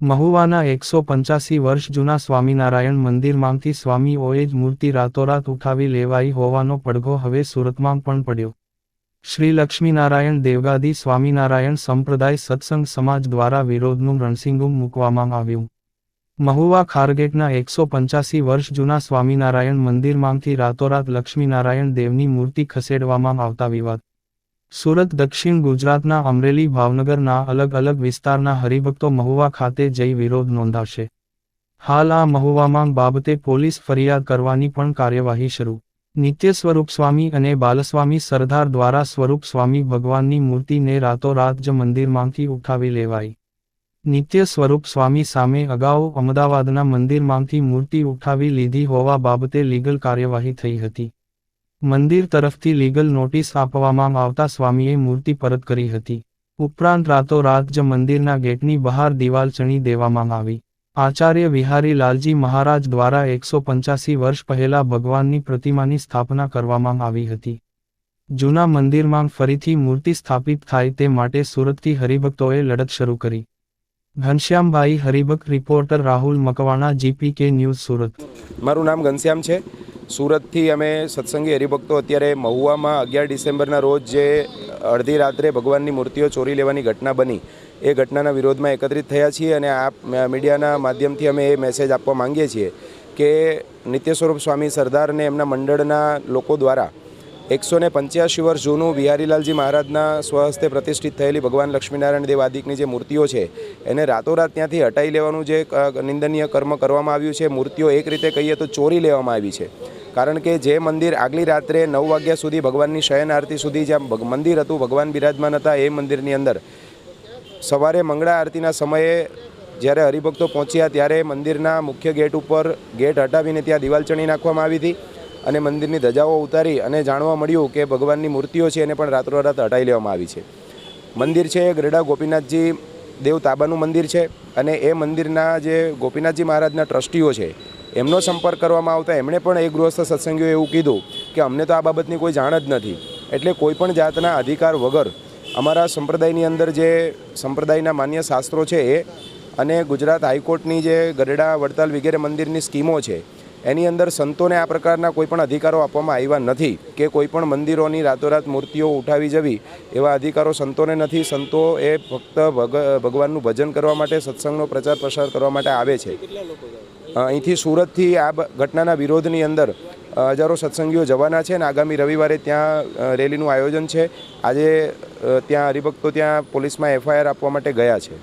મહુવાના એકસો પંચ્યાસી વર્ષ જૂના સ્વામિનારાયણ મંદિરમાંથી સ્વામીઓએ જ મૂર્તિ રાતોરાત ઉઠાવી લેવાઈ હોવાનો પડઘો હવે સુરતમાં પણ પડ્યો. શ્રી લક્ષ્મીનારાયણ દેવગાદી સ્વામિનારાયણ સંપ્રદાય સત્સંગ સમાજ દ્વારા વિરોધનું રણસિંગુમ મૂકવામાં આવ્યું. મહુવા ખારગેટના એકસો પંચ્યાસી વર્ષ જૂના સ્વામિનારાયણ મંદિરમાંથી રાતોરાત લક્ષ્મીનારાયણ દેવની મૂર્તિ ખસેડવામાં આવતા વિવાદ. સુરત, દક્ષિણ ગુજરાતના અમરેલી, ભાવનગરના અલગ અલગ વિસ્તારના હરિભક્તો મહુવા ખાતે જઈ વિરોધ નોંધાવશે હાલ આ મહુવામાં બાબતે પોલીસ ફરિયાદ કરવાની પણ કાર્યવાહી શરૂ. નિત્ય સ્વરૂપ સ્વામી અને બાલસ્વામી સરદાર દ્વારા સ્વરૂપ સ્વામી ભગવાનની મૂર્તિને રાતોરાત જ મંદિરમાંથી ઉઠાવી લેવાઈ. નિત્ય સ્વરૂપ સ્વામી સામે અગાઉ અમદાવાદના મંદિરમાંથી મૂર્તિ ઉઠાવી લીધી હોવા બાબતે લીગલ કાર્યવાહી થઈ હતી. મંદિર તરફથી લીગલ નોટિસ આપવામાં આવતા સ્વામીએ મૂર્તિ પરત કરી હતી. ઉપરાંત રાતોરાત જ મંદિરના ગેટની બહાર દિવાલ ચણી દેવામાં આવી. આચાર્ય વિહારી લાલજી મહારાજ દ્વારા એકસો પંચ્યાસી વર્ષ પહેલા ભગવાનની પ્રતિમાની સ્થાપના કરવામાં આવી હતી. જૂના મંદિરમાં ફરીથી મૂર્તિ સ્થાપિત થાય તે માટે સુરતથી હરિભક્તોએ લડત શરૂ કરી. ઘનશ્યામભાઈ હરિભક્ત reporter Rahul Makwana, GPK news Surat. મારું નામ ઘનશ્યામ છે. સુરતથી અમે સત્સંગી હરિભક્તો અત્યારે મહુવામાં અગિયાર ડિસેમ્બરના રોજ જે અડધી રાત્રે ભગવાનની મૂર્તિઓ ચોરી લેવાની ઘટના બની, એ ઘટનાના વિરોધમાં એકત્રિત થયા છીએ અને આ મીડિયાના માધ્યમથી અમે એ મેસેજ આપવા માંગીએ છીએ કે નિત્ય સ્વરૂપ સ્વામી સરદારને એમના મંડળના લોકો દ્વારા એકસો ને પંચ્યાસી વર્ષ જૂનું બિહારીલાલજી મહારાજના સ્વહસ્તે પ્રતિષ્ઠિત થયેલી ભગવાન લક્ષ્મીનારાયણ દેવ આદિકની જે મૂર્તિઓ છે, એને રાતોરાત ત્યાંથી હટાવી લેવાનું જે નિંદનીય કર્મ કરવામાં આવ્યું છે, મૂર્તિઓ એક રીતે કહીએ તો ચોરી લેવામાં આવી છે. કારણ કે જે મંદિર આગલી રાત્રે નવ વાગ્યા સુધી ભગવાનની શયન આરતી સુધી જ્યાં મંદિર હતું, ભગવાન બિરાજમાન હતા એ મંદિરની અંદર. સવારે મંગળા આરતીના સમયે જ્યારે હરિભક્તો પહોંચ્યા ત્યારે મંદિરના મુખ્ય ગેટ ઉપર ગેટ હટાવીને ત્યાં દિવાલ ચણી નાખવામાં આવી હતી અને મંદિરની ધજાઓ ઉતારી અને જાણવા મળ્યું કે ભગવાનની મૂર્તિઓ છે એને પણ રાત્રોરાત હટાવી લેવામાં આવી છે. મંદિર છે એ ગરડા ગોપીનાથજી દેવ તાબાનું મંદિર છે અને એ મંદિરના જે ગોપીનાથજી મહારાજના ટ્રસ્ટીઓ છે એમનો સંપર્ક કરવામાં આવતા એમણે પણ એ ગૃહસ્થ સત્સંગીઓ એવું કીધું કે અમને તો આ બાબતની કોઈ જાણ જ નથી. એટલે કોઈપણ જાતના અધિકાર વગર અમારા સંપ્રદાયની અંદર જે સંપ્રદાયના માન્ય શાસ્ત્રો છે એ અને ગુજરાત હાઈકોર્ટની જે ગરડા વડતાલ વગેરે મંદિરની સ્કીમો છે, એની અંદર સંતોને આ પ્રકારના કોઈપણ અધિકારો આપવામાં આવ્યા નથી કે કોઈપણ મંદિરોની રાતોરાત મૂર્તિઓ ઉઠાવી જવી એવા અધિકારો સંતોને નથી. સંતો એ ફક્ત ભગ, ભગવાનનું ભજન કરવા માટે, સત્સંગનો પ્રચાર પ્રસાર કરવા માટે આવે છે. અહીંથી સુરતથી આ ઘટનાના વિરોધની અંદર હજારો સત્સંગીઓ જવાના છે અને આગામી રવિવારે ત્યાં રેલીનું આયોજન છે. આજે ત્યાં હરિભક્તો ત્યાં પોલીસમાં એફઆઈઆર આપવા માટે ગયા છે.